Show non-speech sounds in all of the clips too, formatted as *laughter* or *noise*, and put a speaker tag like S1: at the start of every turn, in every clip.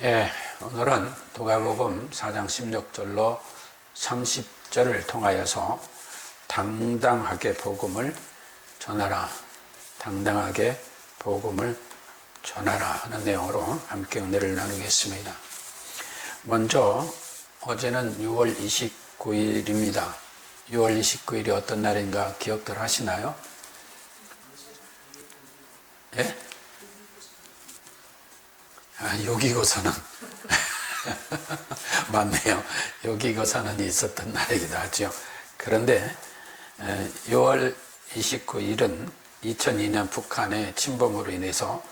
S1: 예, 오늘은 도가복음 4장 16절로 30절을 통하여서 당당하게 복음을 전하라. 당당하게 복음을 전하라 하는 내용으로 함께 은혜를 나누겠습니다. 먼저 어제는 6월 29일입니다. 6월 29일이 어떤 날인가 기억들 하시나요? 예? 아, 요기고 사는 *laughs* 맞네요. 요기고 사는 있었던 날이기도 하죠. 그런데 6월 29일은 2002년 북한의 침범으로 인해서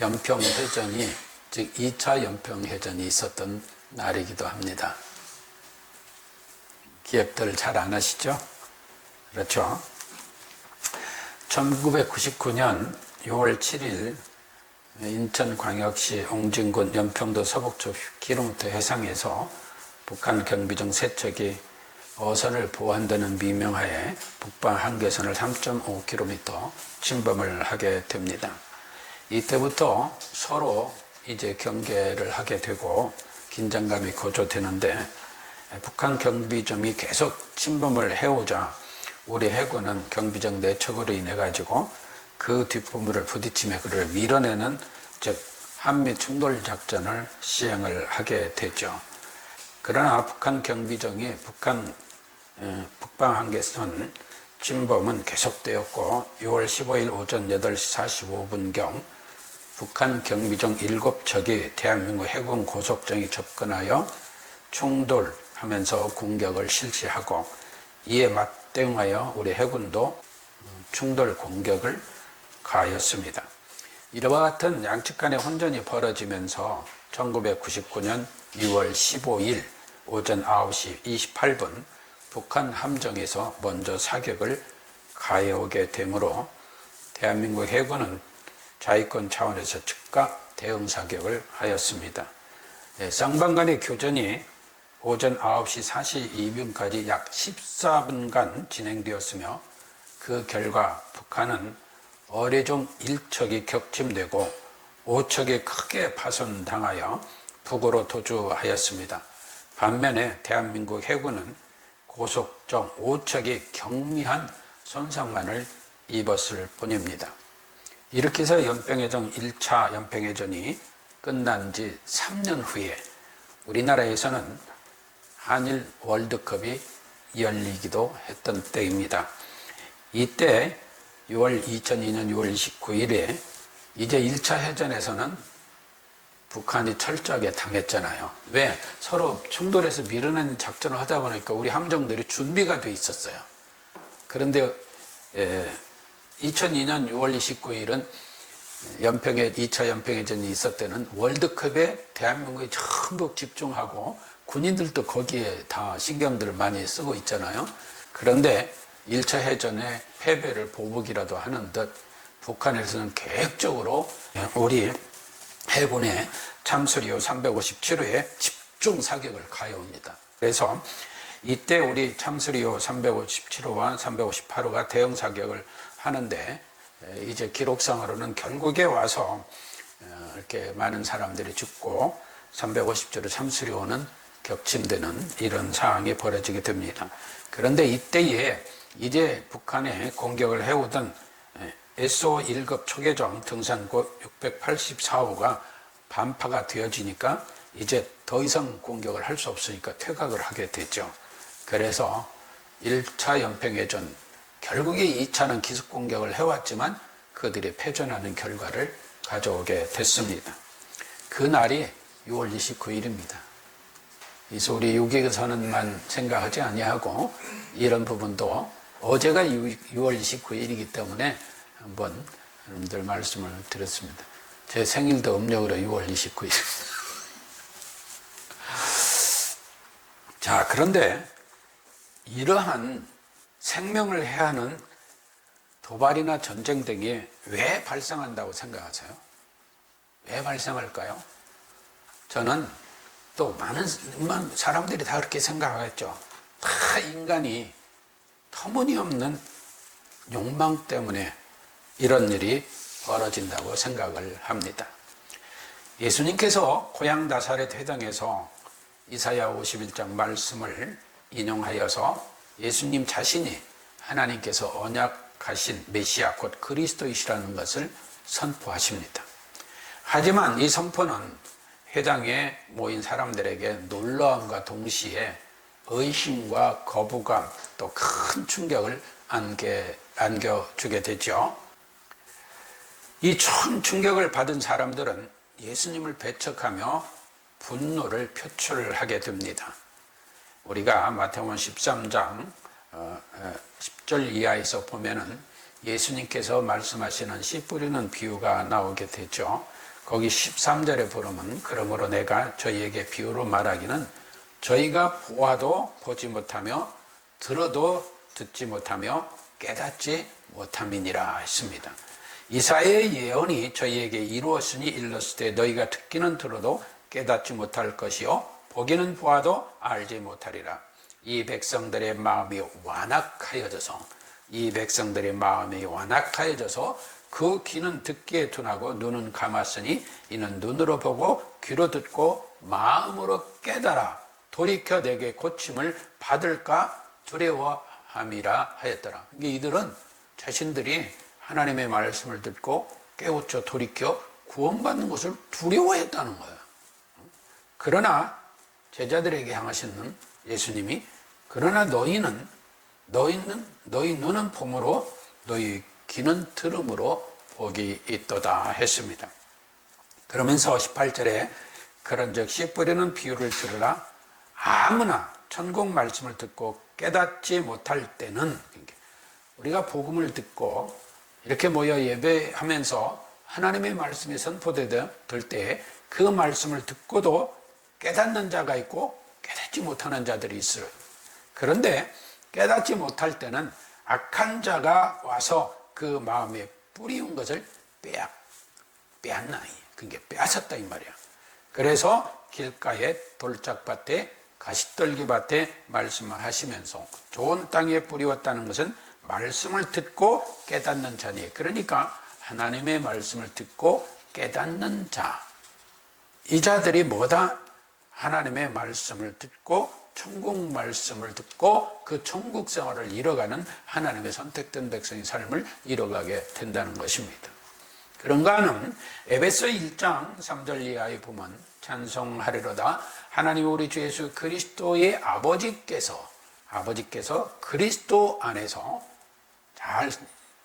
S1: 연평해전이 즉 2차 연평해전이 있었던 날이기도 합니다. 기억들 잘 안 하시죠? 그렇죠? 1999년 6월 7일 인천광역시 옹진군 연평도 서북쪽 킬로미터 해상에서 북한 경비정 세 척이 어선을 보호한다는 미명하에 북방 한계선을 3.5km 침범을 하게 됩니다. 이때부터 서로 이제 경계를 하게 되고 긴장감이 고조되는데 북한 경비정이 계속 침범을 해오자 우리 해군은 경비정 내척으로 인해 가지고 그 뒷부분을 부딪히며 그를 밀어내는 즉 한미 충돌 작전을 시행을 하게 되죠. 그러나 북한 경비정이 북한 북방 한계선 침범은 계속되었고 6월 15일 오전 8시 45분경 북한 경비정 7척이 대한민국 해군 고속정이 접근하여 충돌하면서 공격을 실시하고 이에 맞대응하여 우리 해군도 충돌 공격을 가하였습니다. 이와 같은 양측 간의 혼전이 벌어지면서 1999년 6월 15일 오전 9시 28분 북한 함정에서 먼저 사격을 가해오게 되므로 대한민국 해군은 자위권 차원에서 즉각 대응 사격을 하였습니다. 네, 쌍방 간의 교전이 오전 9시 42분까지 약 14분간 진행되었으며 그 결과 북한은 어뢰종 1척이 격침되고 5척이 크게 파손당하여 북으로 도주하였습니다. 반면에 대한민국 해군은 고속정 5척이 경미한 손상만을 입었을 뿐입니다. 이렇게 해서 연평해전 1차 연평해전이 끝난 지 3년 후에 우리나라에서는 한일 월드컵이 열리기도 했던 때입니다. 이때 6월 2002년 6월 29일에 이제 1차 해전에서는 북한이 철저하게 당했잖아요. 왜? 서로 충돌해서 밀어내는 작전을 하다 보니까 우리 함정들이 준비가 돼 있었어요. 그런데 에, 2002년 6월 29일은 연평해 2차 연평해전이 있을 때는 월드컵에 대한민국이 전부 집중하고 군인들도 거기에 다 신경들을 많이 쓰고 있잖아요. 그런데 1차 해전에 패배를 보복이라도 하는 듯 북한에서는 계획적으로 우리 해군의 참수리호 357호에 집중 사격을 가해옵니다. 그래서 이때 우리 참수리호 357호와 358호가 대응 사격을 하는데 이제 기록상으로는 결국에 와서 어, 이렇게 많은 사람들이 죽고 350조로 참수리호는 격침되는 이런 상황이 벌어지게 됩니다. 그런데 이때에 이제 북한에 공격을 해오던 SO 1급 초계정 등산고 684호가 반파가 되어지니까 이제 더 이상 공격을 할 수 없으니까 퇴각을 하게 됐죠. 그래서 1차 연평해전 결국에 2차는 기습 공격을 해왔지만 그들이 패전하는 결과를 가져오게 됐습니다. 그 날이 6월 29일입니다. 그래서 우리 유기선언만 생각하지 아니하고 이런 부분도 어제가 6월 29일이기 때문에 한번 여러분들 말씀을 드렸습니다. 제 생일도 음력으로 6월 29일. *laughs* 자, 그런데 이러한 생명을 해하는 도발이나 전쟁 등이 왜 발생한다고 생각하세요? 왜 발생할까요? 저는 또 많은 사람들이 다 그렇게 생각하겠죠. 다 인간이 터무니없는 욕망 때문에 이런 일이 벌어진다고 생각을 합니다. 예수님께서 고향 나사렛 회당에서 이사야 51장 말씀을 인용하여서 예수님 자신이 하나님께서 언약하신 메시아 곧 그리스도이시라는 것을 선포하십니다. 하지만 이 선포는 회당에 모인 사람들에게 놀라움과 동시에 의심과 거부감 또 큰 충격을 안게, 안겨 주게 되죠. 이 큰 충격을 받은 사람들은 예수님을 배척하며 분노를 표출하게 됩니다. 우리가 마태복음 13장 10절 이하에서 보면은 예수님께서 말씀하시는 씨 뿌리는 비유가 나오게 되죠. 거기 13절에 보면 그러므로 내가 저희에게 비유로 말하기는 저희가 보아도 보지 못하며 들어도 듣지 못하며 깨닫지 못함이니라 했습니다. 이사의 예언이 저희에게 이루었으니 일렀을 때 너희가 듣기는 들어도 깨닫지 못할 것이요 보기는 보아도 알지 못하리라. 이 백성들의 마음이 완악하여져서 이 백성들의 마음이 완악하여져서 그 귀는 듣기에 둔하고 눈은 감았으니 이는 눈으로 보고 귀로 듣고 마음으로 깨달아 돌이켜 내게 고침을 받을까 두려워함이라 하였더라. 이들은 자신들이 하나님의 말씀을 듣고 깨우쳐 돌이켜 구원받는 것을 두려워했다는 거예요. 그러나 제자들에게 향하시는 예수님이 그러나 너희는 너희는 너희 눈은 봄으로 너희 귀는 들음으로 복이 있도다 했습니다. 그러면서 18절에 그런즉 씨 뿌리는 비유를 들으라 아무나 천국 말씀을 듣고 깨닫지 못할 때는 우리가 복음을 듣고 이렇게 모여 예배하면서 하나님의 말씀이 선포될 때 그 말씀을 듣고도 깨닫는 자가 있고 깨닫지 못하는 자들이 있어요. 그런데 깨닫지 못할 때는 악한 자가 와서 그 마음에 뿌리운 것을 빼앗, 빼앗나. 그게 빼앗았다 이 말이야. 그래서 길가에 돌짝밭에 가시떨기밭에 말씀을 하시면서 좋은 땅에 뿌리웠다는 것은 말씀을 듣고 깨닫는 자니 그러니까 하나님의 말씀을 듣고 깨닫는 자. 이 자들이 뭐다? 하나님의 말씀을 듣고 천국 말씀을 듣고 그 천국 생활을 이뤄가는 하나님의 선택된 백성의 삶을 이뤄가게 된다는 것입니다. 그런가 하는 에베소 1장 3절 이하에 보면 찬송하리로다 하나님 우리 주 예수 그리스도의 아버지께서 아버지께서 그리스도 안에서 잘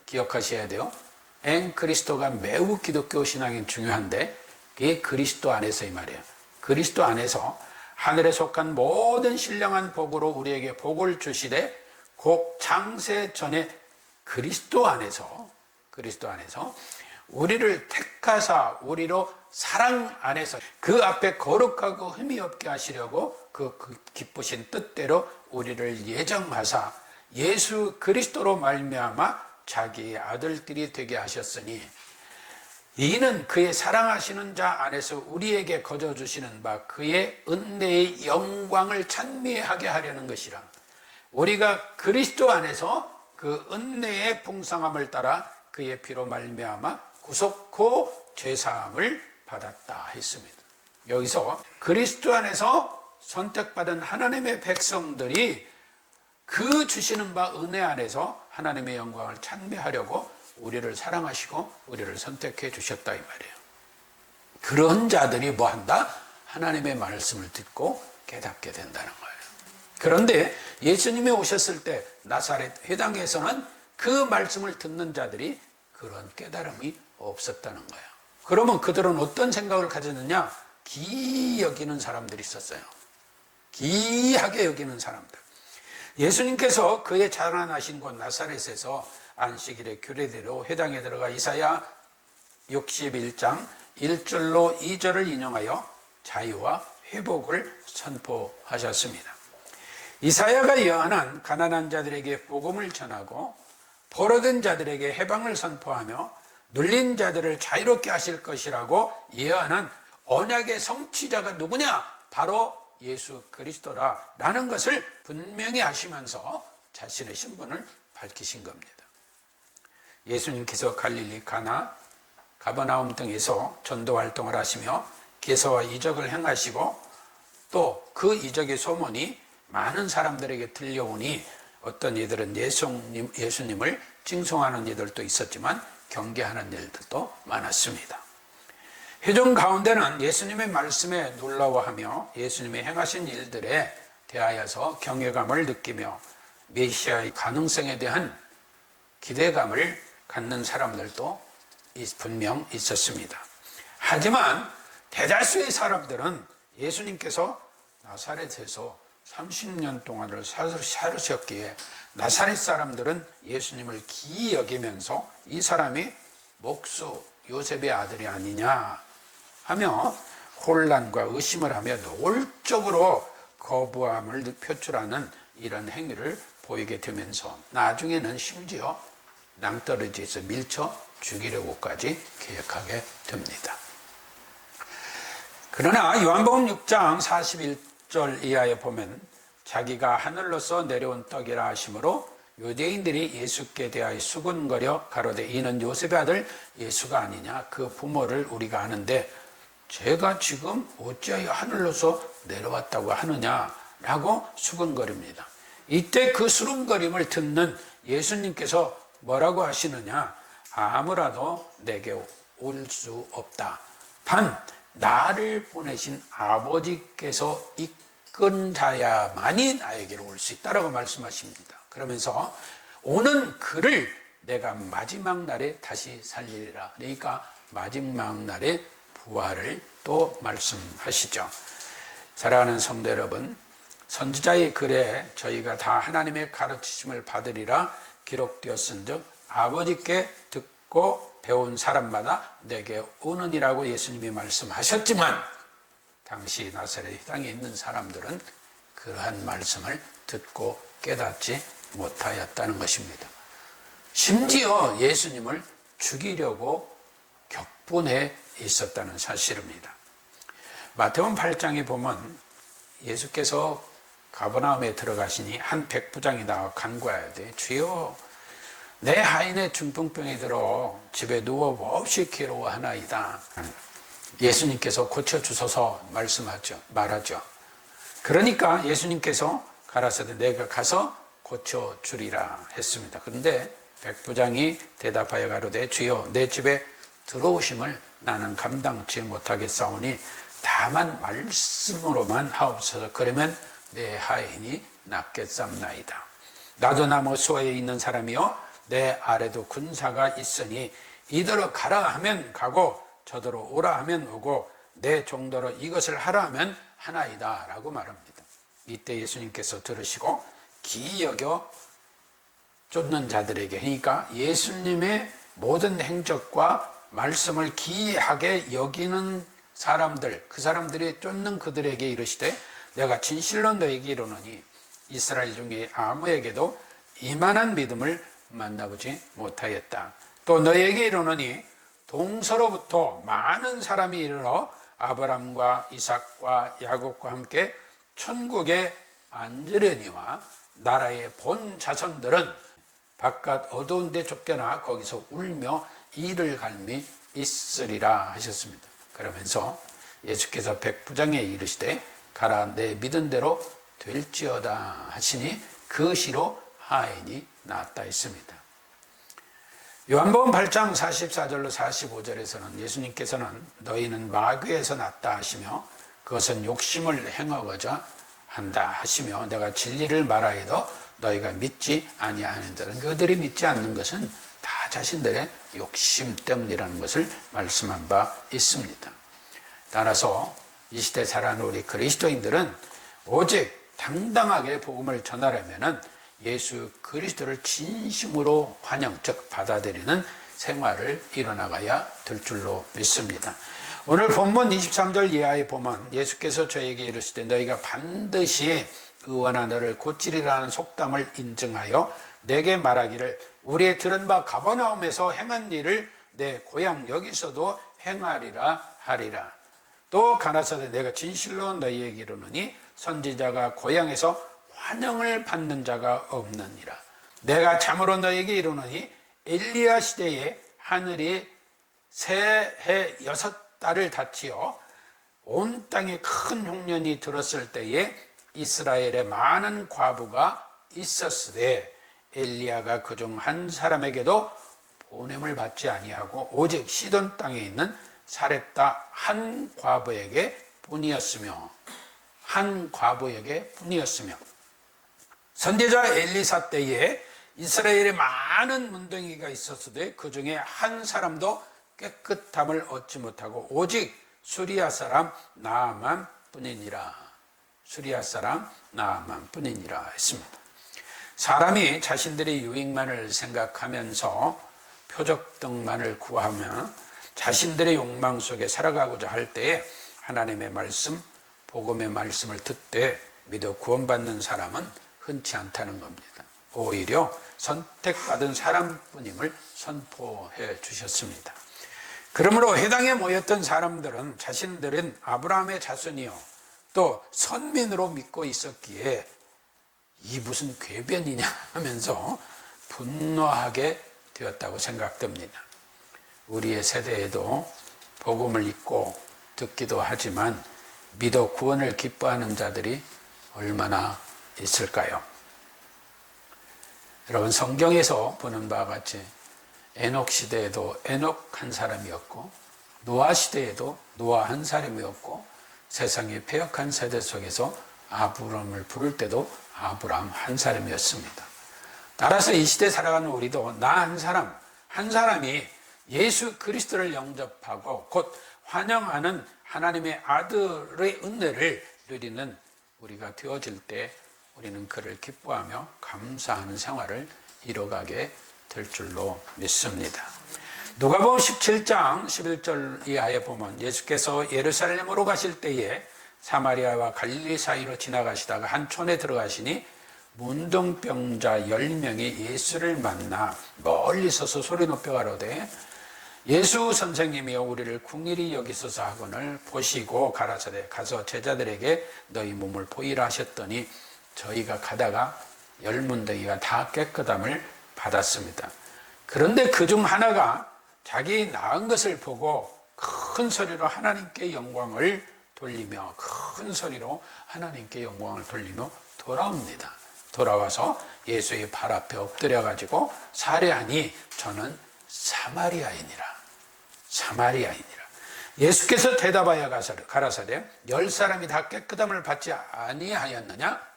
S1: 기억하셔야 돼요. 엔 그리스도가 매우 기독교 신앙이 중요한데 그게 그리스도 안에서 이 말이에요. 그리스도 안에서 하늘에 속한 모든 신령한 복으로 우리에게 복을 주시되 곧 창세 전에 그리스도 안에서 그리스도 안에서 우리를 택하사 우리로 사랑 안에서 그 앞에 거룩하고 흠이 없게 하시려고 그, 그 기쁘신 뜻대로 우리를 예정하사 예수 그리스도로 말미암아 자기의 아들들이 되게 하셨으니 이는 그의 사랑하시는 자 안에서 우리에게 거저 주시는 바 그의 은혜의 영광을 찬미하게 하려는 것이라. 우리가 그리스도 안에서 그 은혜의 풍성함을 따라 그의 피로 말미암아 구속고 죄 사함을 받았다 했습니다. 여기서 그리스도 안에서 선택받은 하나님의 백성들이 그 주시는 바 은혜 안에서 하나님의 영광을 찬미하려고 우리를 사랑하시고 우리를 선택해 주셨다 이 말이에요. 그런 자들이 뭐 한다? 하나님의 말씀을 듣고 깨닫게 된다는 거예요. 그런데 예수님이 오셨을 때 나사렛 회당에서는 그 말씀을 듣는 자들이 그런 깨달음이 없었다는 거예요. 그러면 그들은 어떤 생각을 가졌느냐? 기 여기는 사람들이 있었어요. 기하게 여기는 사람들. 예수님께서 그의 자라나신 곳 나사렛에서 안식일의 규례대로 회당에 들어가 이사야 61장 1절로 2절을 인용하여 자유와 회복을 선포하셨습니다. 이사야가 예언한 가난한 자들에게 복음을 전하고 포로된 자들에게 해방을 선포하며 눌린 자들을 자유롭게 하실 것이라고 예언한 언약의 성취자가 누구냐? 바로 예수 그리스도라 라는 것을 분명히 하시면서 자신의 신분을 밝히신 겁니다. 예수님께서 갈릴리 가나 가버나움 등에서 전도 활동을 하시며 기사와 이적을 행하시고 또 그 이적의 소문이 많은 사람들에게 들려오니 어떤 이들은 예수님, 예수님을 칭송하는 이들도 있었지만 경계하는 일들도 많았습니다. 회중 가운데는 예수님의 말씀에 놀라워하며 예수님이 행하신 일들에 대하여서 경외감을 느끼며 메시아의 가능성에 대한 기대감을 갖는 사람들도 분명 있었습니다. 하지만 대다수의 사람들은 예수님께서 나사렛에서 30년 동안을 살으셨기에 나사렛 사람들은 예수님을 기이 여기면서 이 사람이 목수 요셉의 아들이 아니냐 하며 혼란과 의심을 하며 노골적으로 거부함을 표출하는 이런 행위를 보이게 되면서 나중에는 심지어 낭떠러지에서 밀쳐 죽이려고까지 계획하게 됩니다. 그러나 요한복음 6장 41절 이하에 보면 자기가 하늘로서 내려온 떡이라 하심으로 유대인들이 예수께 대하여 수군거려 가로되 이는 요셉의 아들 예수가 아니냐 그 부모를 우리가 아는데 제가 지금 어찌하여 하늘로서 내려왔다고 하느냐라고 수군거립니다. 이때 그 수군거림을 듣는 예수님께서 뭐라고 하시느냐 아무라도 내게 올 수 없다. 단 나를 보내신 아버지께서 이끈 자야만이 나에게로 올 수 있다라고 말씀하십니다. 그러면서 오는 그를 내가 마지막 날에 다시 살리리라. 그러니까 마지막 날에 부활을 또 말씀하시죠. 사랑하는 성도 여러분, 선지자의 글에 저희가 다 하나님의 가르치심을 받으리라 기록되었은즉 아버지께 듣고 배운 사람마다 내게 오느니라고 예수님이 말씀하셨지만 당시 나사렛 땅에 있는 사람들은 그러한 말씀을 듣고 깨닫지 못하였다는 것입니다. 심지어 예수님을 죽이려고 격분해 있었다는 사실입니다. 마태원 8장에 보면 예수께서 가버나움에 들어가시니 한 백부장이 나와 간구해야 돼. 주여 내 하인의 중풍병이 들어 집에 누워 몹시 괴로워하나이다. 예수님께서 고쳐주소서 말씀하죠. 말하죠. 그러니까 예수님께서 가라사대 내가 가서 고쳐주리라 했습니다. 그런데 백부장이 대답하여 가로되 주여 내 집에 들어오심을 나는 감당치 못하겠사오니 다만 말씀으로만 하옵소서 그러면 내 하인이 낫겠삼나이다. 나도 나무 수에 있는 사람이요 내 아래도 군사가 있으니 이더러 가라 하면 가고 저더러 오라 하면 오고 내 종더러 이것을 하라 하면 하나이다 라고 말합니다. 이때 예수님께서 들으시고 기이 여겨 쫓는 자들에게 그러니까 예수님의 모든 행적과 말씀을 기이하게 여기는 사람들 그 사람들이 쫓는 그들에게 이르시되 내가 진실로 너에게 이르노니 이스라엘 중에 아무에게도 이만한 믿음을 만나보지 못하였다. 또 너에게 이르노니 동서로부터 많은 사람이 이르러 아브람과 이삭과 야곱과 함께 천국에 앉으려니와 나라의 본 자손들은 바깥 어두운 데 쫓겨나 거기서 울며 이를 갈미 있으리라 하셨습니다. 그러면서 예수께서 백부장에 이르시되 가라 내 믿은 대로 될지어다 하시니 그 시로 하인이 나았다 했습니다. 요한복음 8장 44절로 45절에서는 예수님께서는 너희는 마귀에서 났다 하시며 그것은 욕심을 행하고자 한다 하시며 내가 진리를 말하여도 너희가 믿지 아니하는 들은 그들이 믿지 않는 것은 다 자신들의 욕심 때문이라는 것을 말씀한 바 있습니다. 따라서 이 시대 살아가는 우리 그리스도인들은 오직 당당하게 복음을 전하려면은 예수 그리스도를 진심으로 환영, 즉 받아들이는 생활을 일어나가야 될 줄로 믿습니다. 오늘 본문 23절 이하에 보면 예수께서 저에게 이르시되 너희가 반드시 의원아 너를 고치리라는 속담을 인증하여 내게 말하기를 우리의 들은 바 가버나움에서 행한 일을 내 고향 여기서도 행하리라 하리라. 또 가나사대 내가 진실로 너희에게 이르노니 선지자가 고향에서 환영을 받는 자가 없느니라. 내가 참으로 너에게 이르노니 엘리야 시대에 하늘이 새해 여섯 달을 닫히어 온 땅에 큰 흉년이 들었을 때에 이스라엘에 많은 과부가 있었으되 엘리야가 그 중 한 사람에게도 보냄을 받지 아니하고 오직 시돈 땅에 있는 사렙다 한 과부에게 뿐이었으며 한 과부에게 뿐이었으며 선대자 엘리사 때에 이스라엘에 많은 문둥이가 있었으되 그 중에 한 사람도 깨끗함을 얻지 못하고 오직 수리아 사람 나아만 뿐이니라. 수리아 사람 나아만 뿐이니라 했습니다. 사람이 자신들의 유익만을 생각하면서 표적 등만을 구하며 자신들의 욕망 속에 살아가고자 할 때에 하나님의 말씀, 복음의 말씀을 듣되 믿어 구원받는 사람은 흔치 않다는 겁니다. 오히려 선택받은 사람뿐임을 선포해 주셨습니다. 그러므로 해당에 모였던 사람들은 자신들은 아브라함의 자손이요 또 선민으로 믿고 있었기에 이 무슨 궤변이냐 하면서 분노하게 되었다고 생각됩니다. 우리의 세대에도 복음을 읽고 듣기도 하지만 믿어 구원을 기뻐하는 자들이 얼마나 있을까요? 여러분 성경에서 보는 바와 같이 에녹 시대에도 에녹 한 사람이었고 노아 시대에도 노아 한 사람이었고 세상의 폐역한 세대 속에서 아브람을 부를 때도 아브람 한 사람이었습니다. 따라서 이 시대 살아가는 우리도 나 한 사람 한 사람이 예수 그리스도를 영접하고 곧 환영하는 하나님의 아들의 은혜를 누리는 우리가 되어질 때 우리는 그를 기뻐하며 감사하는 생활을 이뤄가게 될 줄로 믿습니다. 누가복음 17장 11절 이하에 보면 예수께서 예루살렘으로 가실 때에 사마리아와 갈릴리 사이로 지나가시다가 한 촌에 들어가시니 문둥병자 10명이 예수를 만나 멀리 서서 소리 높여 가로되 예수 선생님이여 우리를 궁일이 여기소서 하거늘 보시고 가라사대 가서 제자들에게 너희 몸을 보이라 하셨더니 저희가 가다가 열 문둥이가 다 깨끗함을 받았습니다. 그런데 그 중 하나가 자기 낳은 것을 보고 큰 소리로 하나님께 영광을 돌리며 큰 소리로 하나님께 영광을 돌리며 돌아옵니다. 돌아와서 예수의 발 앞에 엎드려 가지고 살해하니 저는 사마리아인이라. 사마리아인이라. 예수께서 대답하여 가라사대 열 사람이 다 깨끗함을 받지 아니하였느냐?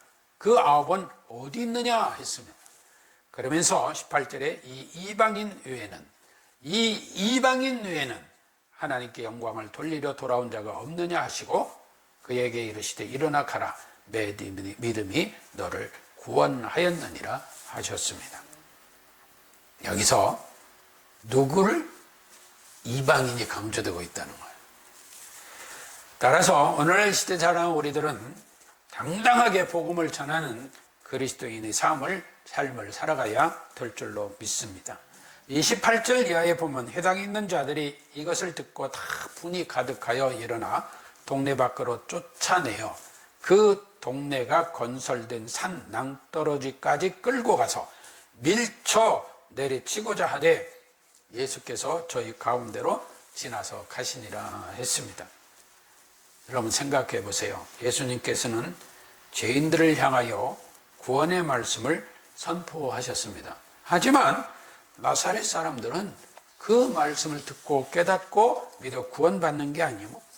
S1: 그 아홉은 어디 있느냐 했습니다. 그러면서 18절에 이 이방인 외에는 이 이방인 외에는 하나님께 영광을 돌리려 돌아온 자가 없느냐 하시고 그에게 이르시되 일어나 가라 내 믿음이 너를 구원하였느니라 하셨습니다. 여기서 누구를 이방인이 강조되고 있다는 거예요. 따라서 오늘날 시대 자라는 우리들은 당당하게 복음을 전하는 그리스도인의 삶을 삶을 살아가야 될 줄로 믿습니다. 28절 이하에 보면 해당 있는 자들이 이것을 듣고 다 분이 가득하여 일어나 동네 밖으로 쫓아내어 그 동네가 건설된 산 낭떠러지까지 끌고 가서 밀쳐 내리치고자 하되 예수께서 저희 가운데로 지나서 가시니라 했습니다. 여러분 생각해 보세요. 예수님께서는 죄인들을 향하여 구원의 말씀을 선포하셨습니다. 하지만 나사렛 사람들은 그 말씀을 듣고 깨닫고 믿어 구원받는 게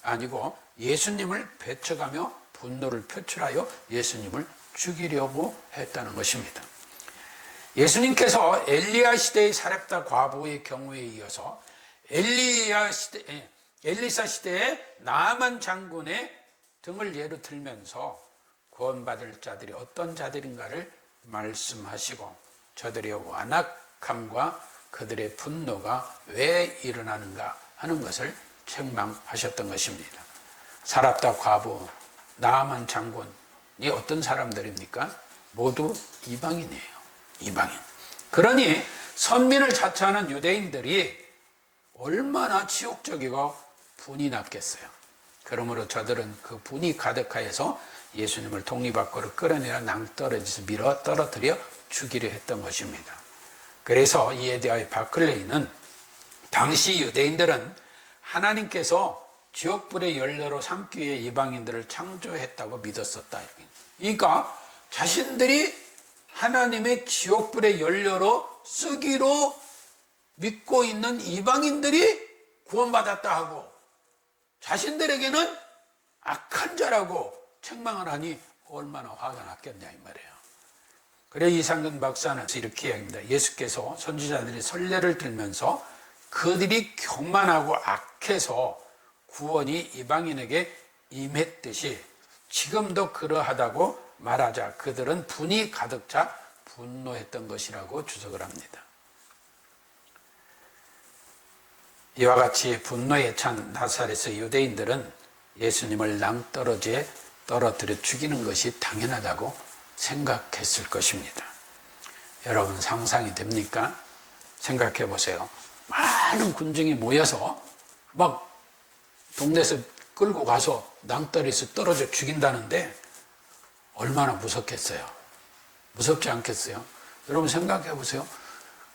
S1: 아니고, 예수님을 배척하며 분노를 표출하여 예수님을 죽이려고 했다는 것입니다. 예수님께서 엘리야 시대의 사렙다 과부의 경우에 이어서 엘리야 시대, 예, 엘리사 시대의 나만 장군의 등을 예로 들면서 구원받을 자들이 어떤 자들인가를 말씀하시고 저들의 완악함과 그들의 분노가 왜 일어나는가 하는 것을 책망하셨던 것입니다. 사랍다 과부, 나만 장군이 어떤 사람들입니까? 모두 이방인이에요. 이방인. 그러니 선민을 자처하는 유대인들이 얼마나 치욕적이고 분이 났겠어요. 그러므로 저들은 그 분이 가득하여서 예수님을 독리 밖으로 끌어내려 낭떠러지서 밀어 떨어뜨려 죽이려 했던 것입니다. 그래서 이에 대하여 바클레이는 당시 유대인들은 하나님께서 지옥불의 연료로 삼기 위해 이방인들을 창조했다고 믿었었다. 그러니까 자신들이 하나님의 지옥불의 연료로 쓰기로 믿고 있는 이방인들이 구원받았다 하고 자신들에게는 악한 자라고 책망을 하니 얼마나 화가 났겠냐 이 말이에요. 그래 이상근 박사는 이렇게 이야기합니다. 예수께서 선지자들이 설례를 들면서 그들이 교만하고 악해서 구원이 이방인에게 임했듯이 지금도 그러하다고 말하자 그들은 분이 가득 차 분노했던 것이라고 주석을 합니다. 이와 같이 분노에 찬 나사렛의 유대인들은 예수님을 낭떠러지에 떨어뜨려 죽이는 것이 당연하다고 생각했을 것입니다. 여러분 상상이 됩니까? 생각해 보세요. 많은 군중이 모여서 막 동네에서 끌고 가서 낭떠러지에서 떨어져 죽인다는데 얼마나 무섭겠어요. 무섭지 않겠어요? 여러분 생각해 보세요.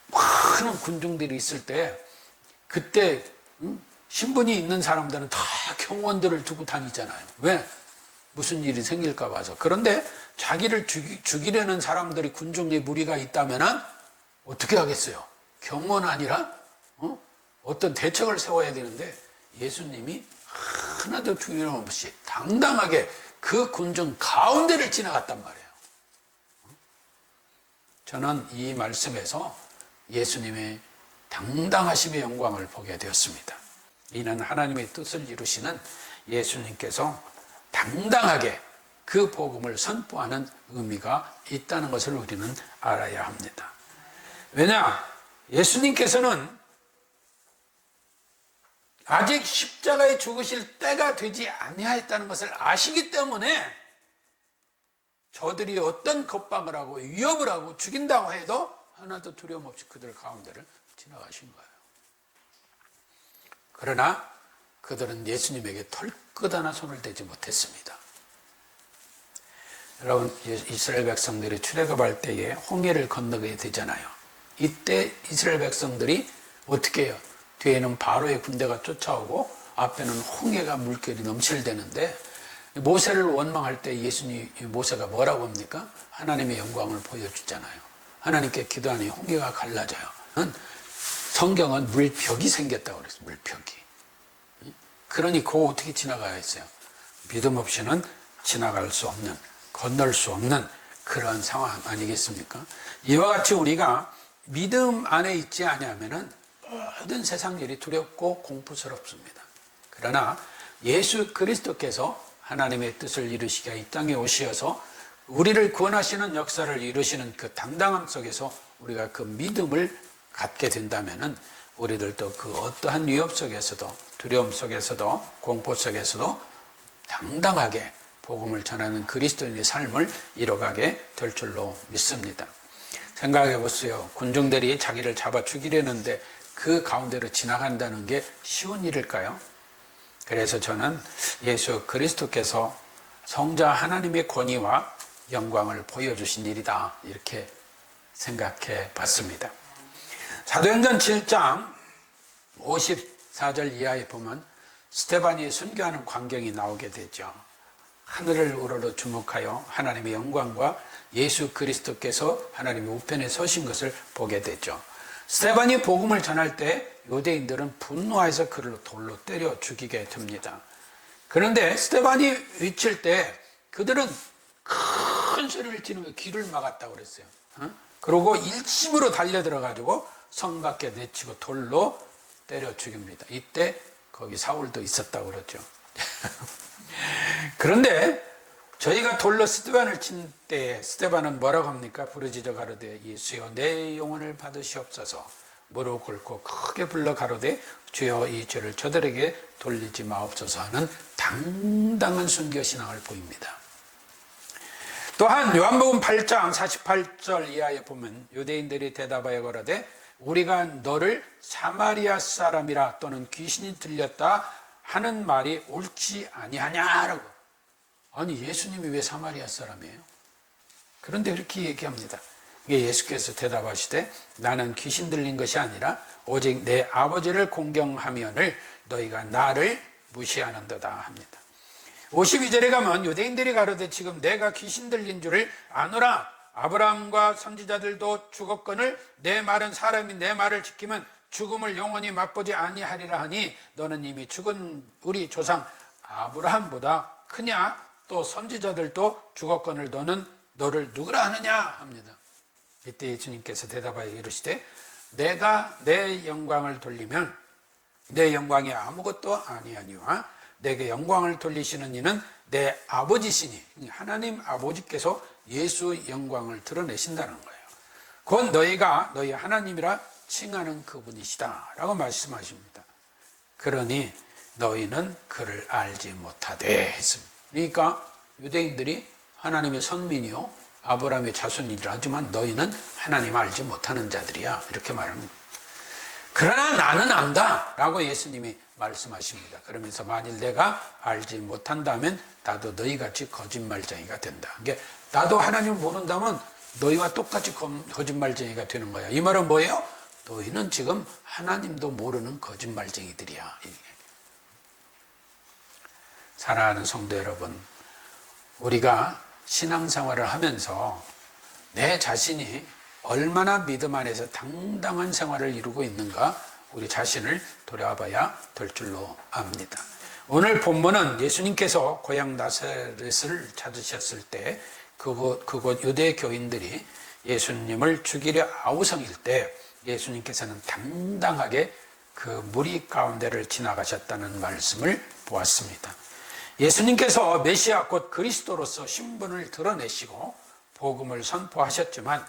S1: 많은 군중들이 있을 때 그때 음? 신분이 있는 사람들은 다 경원들을 두고 다니잖아요. 왜? 무슨 일이 생길까 봐서. 그런데 자기를 죽이, 죽이려는 사람들이 군중의 무리가 있다면 어떻게 하겠어요? 경원 아니라 어? 어떤 대책을 세워야 되는데 예수님이 하나도 두려움 없이 당당하게 그 군중 가운데를 지나갔단 말이에요. 저는 이 말씀에서 예수님의 당당하심의 영광을 보게 되었습니다. 이는 하나님의 뜻을 이루시는 예수님께서 당당하게 그 복음을 선포하는 의미가 있다는 것을 우리는 알아야 합니다. 왜냐? 예수님께서는 아직 십자가에 죽으실 때가 되지 아니하였다는 것을 아시기 때문에 저들이 어떤 겁박을 하고 위협을 하고 죽인다고 해도 하나도 두려움 없이 그들 가운데를 지나가신 거예요. 그러나 그들은 예수님에게 털끝 하나 손을 대지 못했습니다. 여러분, 이스라엘 백성들이 출애굽할 때에 홍해를 건너게 되잖아요. 이때 이스라엘 백성들이 어떻게 해요? 뒤에는 바로의 군대가 쫓아오고 앞에는 홍해가 물결이 넘실대는데 모세를 원망할 때 예수님 모세가 뭐라고 합니까? 하나님의 영광을 보여주잖아요. 하나님께 기도하니 홍해가 갈라져요. 성경은 물벽이 생겼다고 그랬어요. 물벽이. 그러니 그거 어떻게 지나가야 했어요? 믿음 없이는 지나갈 수 없는, 건널 수 없는 그런 상황 아니겠습니까? 이와 같이 우리가 믿음 안에 있지 아니하면은 모든 세상 일이 두렵고 공포스럽습니다. 그러나 예수 그리스도께서 하나님의 뜻을 이루시게 이 땅에 오시어서 우리를 구원하시는 역사를 이루시는 그 당당함 속에서 우리가 그 믿음을 갖게 된다면은 우리들도 그 어떠한 위협 속에서도 두려움 속에서도 공포 속에서도 당당하게 복음을 전하는 그리스도인의 삶을 이뤄가게 될 줄로 믿습니다. 생각해 보세요. 군중들이 자기를 잡아 죽이려는데 그 가운데로 지나간다는 게 쉬운 일일까요? 그래서 저는 예수 그리스도께서 성자 하나님의 권위와 영광을 보여주신 일이다. 이렇게 생각해 봤습니다. 사도행전 7장 54절 이하에 보면 스테반이 순교하는 광경이 나오게 되죠. 하늘을 우러러 주목하여 하나님의 영광과 예수 그리스도께서 하나님의 우편에 서신 것을 보게 되죠. 스테반이 복음을 전할 때 유대인들은 분노해서 그를 돌로 때려 죽이게 됩니다. 그런데 스테반이 외칠 때 그들은 큰 소리를 지르며 귀를 막았다고 그랬어요. 어? 그러고 일심으로 달려 들어가지고 성 밖에 내치고 돌로 때려 죽입니다. 이때 거기 사울도 있었다고 그러죠. *laughs* 그런데 저희가 돌로 스테반을 친 때에 스테반은 뭐라고 합니까? 부르짖어 가로되 예수여 내 영혼을 받으시옵소서 무릎 꿇고 크게 불러 가로되 주여 이 죄를 저들에게 돌리지 마옵소서 하는 당당한 순교 신앙을 보입니다. 또한 요한복음 8장 48절 이하에 보면 유대인들이 대답하여 거라되 우리가 너를 사마리아 사람이라 또는 귀신이 들렸다 하는 말이 옳지 아니하냐라고. 아니 예수님이 왜 사마리아 사람이에요? 그런데 그렇게 얘기합니다. 예수께서 대답하시되 나는 귀신 들린 것이 아니라 오직 내 아버지를 공경하면을 너희가 나를 무시하는도다 합니다. 52절에 가면 유대인들이 가로되 지금 내가 귀신 들린 줄을 아노라 아브라함과 선지자들도 죽었거늘 내 말은 사람이 내 말을 지키면 죽음을 영원히 맛보지 아니하리라 하니 너는 이미 죽은 우리 조상 아브라함보다 크냐 또 선지자들도 죽었거늘 너는 너를 누구라 하느냐 합니다. 이때 예수님께서 대답하여 이르시되 내가 내 영광을 돌리면 내 영광이 아무것도 아니하니와 내게 영광을 돌리시는 이는 내 아버지시니 하나님 아버지께서 예수 영광을 드러내신다는 거예요. 곧 너희가 너희 하나님이라 칭하는 그분이시다 라고 말씀하십니다. 그러니 너희는 그를 알지 못하되 했습니다. 그러니까 유대인들이 하나님의 선민이요 아브라함의 자손이라 하지만 너희는 하나님 알지 못하는 자들이야 이렇게 말합니다. 그러나 나는 안다 라고 예수님이 말씀하십니다. 그러면서 만일 내가 알지 못한다면 나도 너희같이 거짓말쟁이가 된다. 이게 나도 하나님을 모른다면 너희와 똑같이 거짓말쟁이가 되는 거야. 이 말은 뭐예요? 너희는 지금 하나님도 모르는 거짓말쟁이들이야. 사랑하는 성도 여러분, 우리가 신앙생활을 하면서 내 자신이 얼마나 믿음 안에서 당당한 생활을 이루고 있는가 우리 자신을 돌아봐야 될 줄로 압니다. 오늘 본문은 예수님께서 고향 나사렛을 찾으셨을 때 그곳, 그곳 유대 교인들이 예수님을 죽이려 아우성일 때 예수님께서는 당당하게 그 무리 가운데를 지나가셨다는 말씀을 보았습니다. 예수님께서 메시아 곧 그리스도로서 신분을 드러내시고 복음을 선포하셨지만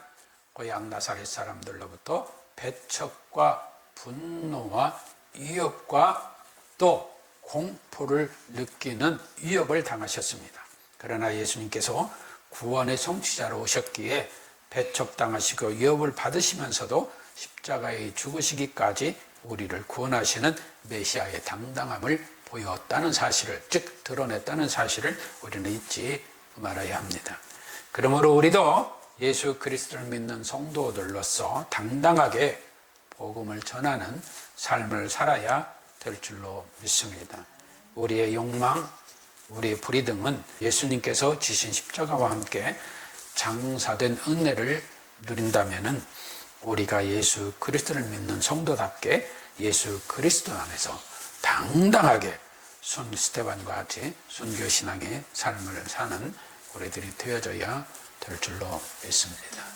S1: 고향 나사렛 사람들로부터 배척과 분노와 위협과 또 공포를 느끼는 위협을 당하셨습니다. 그러나 예수님께서 구원의 성취자로 오셨기에 배척당하시고 위협을 받으시면서도 십자가에 죽으시기까지 우리를 구원하시는 메시아의 당당함을 보였다는 사실을 즉 드러냈다는 사실을 우리는 잊지 말아야 합니다. 그러므로 우리도 예수 그리스도를 믿는 성도들로서 당당하게 복음을 전하는 삶을 살아야 될 줄로 믿습니다. 우리의 욕망, 우리의 불의등은 예수님께서 지신 십자가와 함께 장사된 은혜를 누린다면 우리가 예수 그리스도를 믿는 성도답게 예수 그리스도 안에서 당당하게 손 스테반과 같이 순교 신앙의 삶을 사는 우리들이 되어져야 될 줄로 믿습니다.